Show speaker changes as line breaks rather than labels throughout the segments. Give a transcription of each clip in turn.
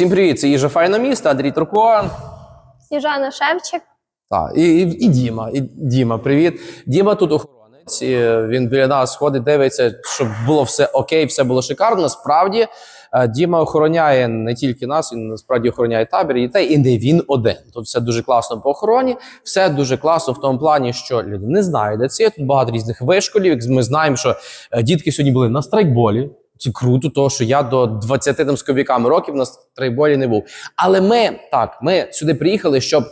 Всім привіт, це їжа файна міста, Андрій Турко.
Сніжана Шевчик.
Так, і, і, і Діма. І Діма, привіт. Діма тут охоронець. і Він біля нас ходить, дивиться, щоб було все окей, все було шикарно. Насправді е, Діма охороняє не тільки нас, він насправді охороняє табір і дітей, і не він один. Тут все дуже класно по охороні. Все дуже класно в тому плані, що люди не знають, де це є. Тут багато різних вишколів. Ми знаємо, що е, дітки сьогодні були на страйкболі. Це круто, тому що я до 20 там з ковіками років на страйкболі не був. Але ми так, ми сюди приїхали, щоб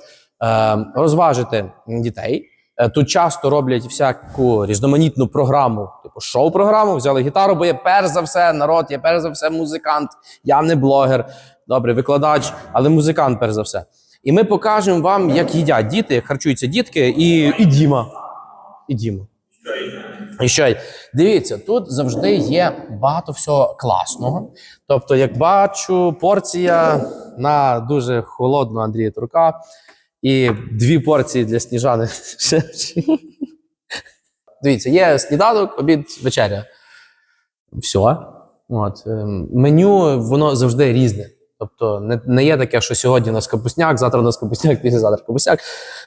е, розважити дітей. Е, Тут часто роблять всяку різноманітну програму, типу шоу-програму. Взяли гітару, бо я перш за все народ, я перш за все музикант, я не блогер, добре, викладач, але музикант перш за все. І ми покажемо вам, як їдять діти, як харчуються дітки, і, і Діма. І Діма. І що дивіться, тут завжди є багато всього класного. Тобто, як бачу, порція на дуже холодну Андрія Турка і дві порції для сніжани. Дивіться, є сніданок, обід, вечеря. Все. От. ем, Меню воно завжди різне. Тобто не, не є таке, що сьогодні у нас капусняк, завтра у нас капусняк, післязавтра капусняк.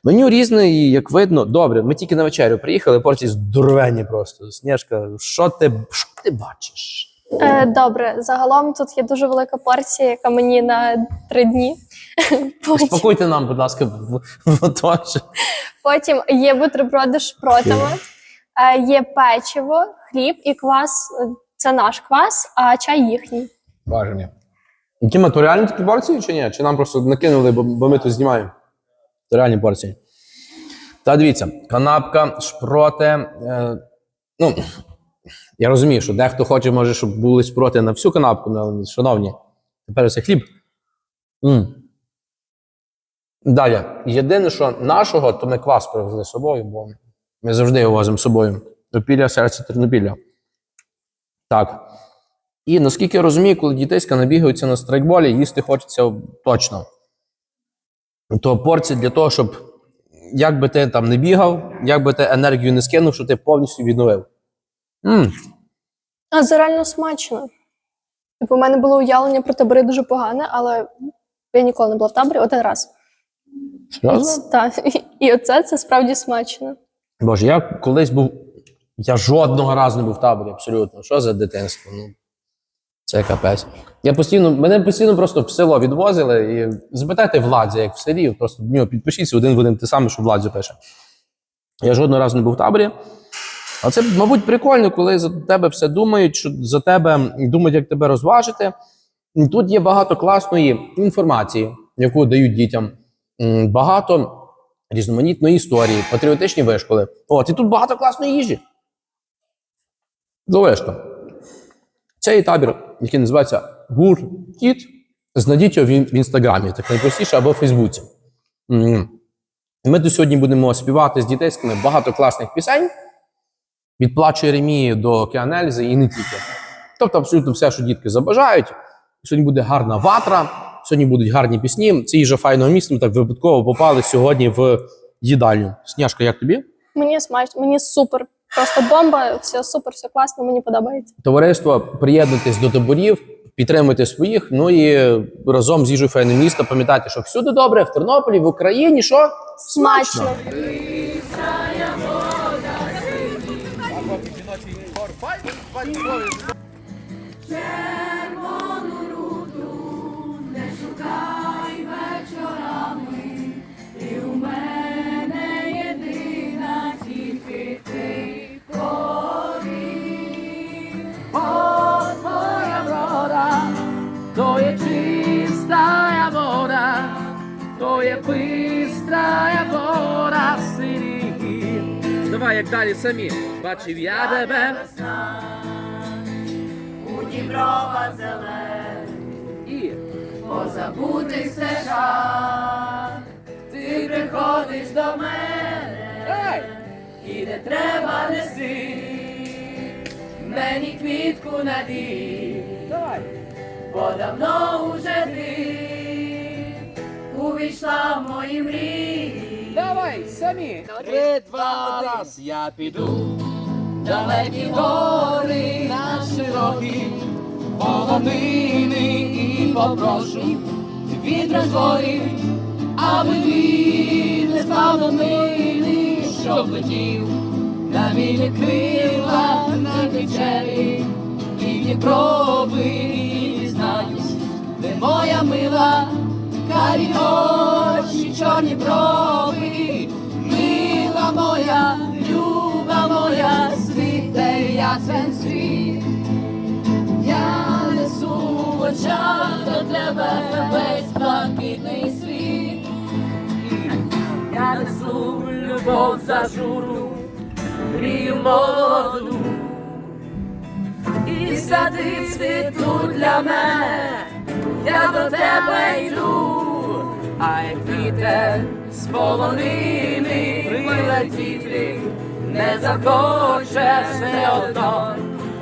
Меню різне, і як видно, добре. Ми тільки на вечерю приїхали, порції здоровенні просто. Сніжка, що ти, що ти бачиш?
Е, добре, загалом тут є дуже велика порція, яка мені на три дні. Потім,
Спокуйте нам, будь ласка, в, в оточі.
потім є бутерброди з шпротами, е, є печиво, хліб і квас. Це наш квас, а чай їхній.
Бажання. Діма, то реальні такі порції чи ні? Чи нам просто накинули, бо, бо ми тут знімаємо? То реальні порції. Та дивіться, канапка, шпроти. Е, ну, я розумію, що дехто хоче, може, щоб були шпроти на всю канапку, але, шановні, тепер це хліб. м Далі. Єдине, що нашого, то ми квас привезли з собою, бо ми завжди його возимо з собою. Опілля, серце Тернопілля. Так. І наскільки я розумію, коли дітейська набігаються на страйкболі, їсти хочеться точно. То порція для того, щоб як би ти там не бігав, як би ти енергію не скинув, щоб ти повністю відновив. м
А це реально смачно. Типу, у мене було уявлення про табори дуже погане, але я ніколи не була в таборі один раз. І,
Серйозно?
і, і оце це справді смачно.
Боже, я колись був. Я жодного разу не був в таборі, абсолютно. Що за дитинство? Ну, це капець. Я постійно, мене постійно просто в село відвозили і запитайте владзі, як в селі, просто в нього підпишіться один в один те саме, що владзі пише. Я жодного разу не був в таборі. А це, мабуть, прикольно, коли за тебе все думають, що за тебе думають, як тебе розважити. Тут є багато класної інформації, яку дають дітям. Багато різноманітної історії, патріотичні вишколи. От, і тут багато класної їжі. Золешка. Це є табір, який називається Гур-Кіт. Знайдіть його в інстаграмі, так найпростіше, або в Фейсбуці. Ми тут сьогодні будемо співати з дітейськими багато класних пісень. Від плачу Єремії до Океанельзи і не тільки. Тобто абсолютно все, що дітки забажають. Сьогодні буде гарна ватра, сьогодні будуть гарні пісні. Це їжа файного міста. Ми так випадково попали сьогодні в їдальню. Сняшка, як тобі?
Мені смачно, мені супер. Просто бомба, все супер, все класно, мені подобається.
Товариство, приєднуйтесь до таборів, підтримуйте своїх. Ну і разом з їжею файного міста пам'ятайте, що всюди добре, в Тернополі, в Україні, що
Смачно.
Твоя є бистрая вода. Давай, як далі самі. Бачив я тебе.
У Діброва зелень,
І
позабутих стежах, ти приходиш до мене, і не треба неси, мені квітку надій,
Давай!
бо давно уже ти увійшла в мої мрії.
Давай, самі! Три, два, раз, я піду.
Далекі гори,
На широкі полонини і попрошу вітер згорі, аби він не спав до нини, щоб летів на вільні крила на вечері, і Дніпрови і дізнаюсь, де моя мила, карі ясен світ. Я несу очах до тебе весь блакитний світ. Я несу любов за журу, мрію молоду. І сади цвітуть для мене, я до тебе йду, а як вітер з полонини прилетіти, не захоче все одно,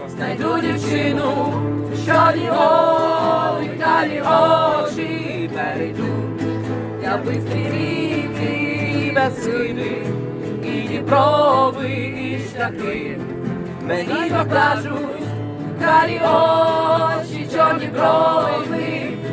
знайду дівчину, що лівої калі очі перейду. Я бистрі ріки і безсиди, і діброви, і шляхи. Мені покажуть карі очі, чорні брови,